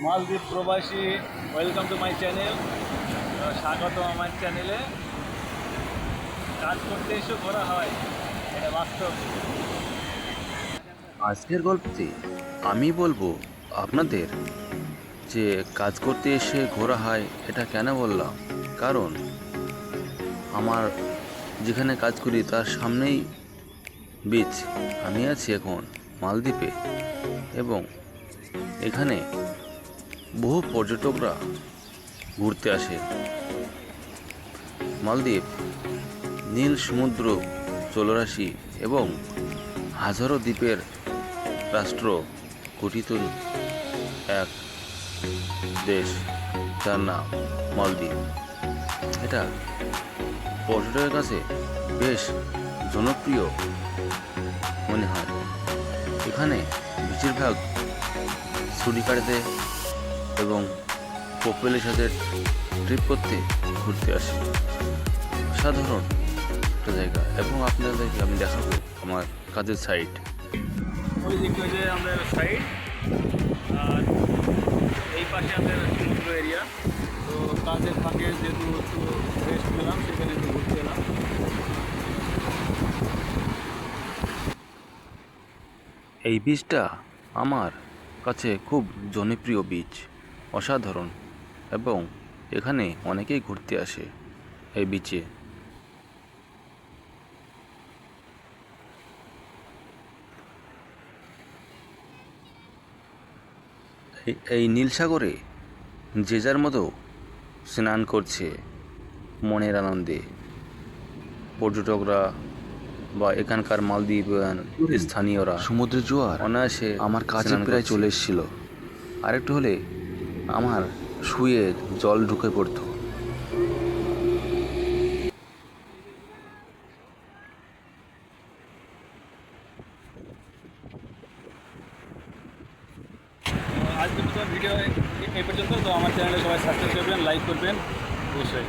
মালদ্বীপ প্রবাসী welcome to my channel স্বাগত আমার চ্যানেলে কাজ করতে এসেও করা হয়, এটা বাস্তব। আজকের গল্পতে আমি বলব আপনাদের যে কাজ করতে এসে ঘোরা হয়, এটা কেন বললাম? কারণ আমার যেখানে কাজ করি, তার সামনেই বিচ আমি আছি এখন মালদ্বীপে এবং এখানে বহু পর্যটকরা ঘুরতে আসে। মালদ্বীপ, নীল সমুদ্র, জলরাশি এবং হাজারো দ্বীপের রাষ্ট্র গঠিত এক দেশ যার নাম মালদ্বীপ। এটা পর্যটকের কাছে বেশ জনপ্রিয় মনে হয়। এখানে বেশিরভাগ ছুটি কাটাতে এবং পপুলের সাথে ট্রিপ করতে ঘুরতে আসি। সাধারণ একটা জায়গা। এবং আপনাদেরকে আমি দেখাবো আমার কাজের সাইট আমাদের আর এই পাশে আমাদের সমুদ্র এরিয়া তো কাজের ফাঁকে যেহেতু একটু রেস্ট পেলাম সেখানে একটু ঘুরতে এলাম। এই বীজটা আমার কাছে খুব জনপ্রিয় বীজ অসাধারণ এবং এখানে অনেকেই ঘুরতে আসে। এই বিচে এই- এই নীলসাগরে যে যার মতো স্নান করছে মনের আনন্দে। পর্যটকরা বা এখানকার মালদ্বীপ স্থানীয়রা সমুদ্রের জোয়ার অনায়াসে আমার কাছে প্রায় চলে এসেছিল। আরেকটু হলে আমার শুয়ে জল ঢুকে পড়ত। আজকে ভিডিও এই পর্যন্ত। তো আমার চ্যানেলে সবাই সাবস্ক্রাইব করবেন লাইক করবেন। অবশ্যই।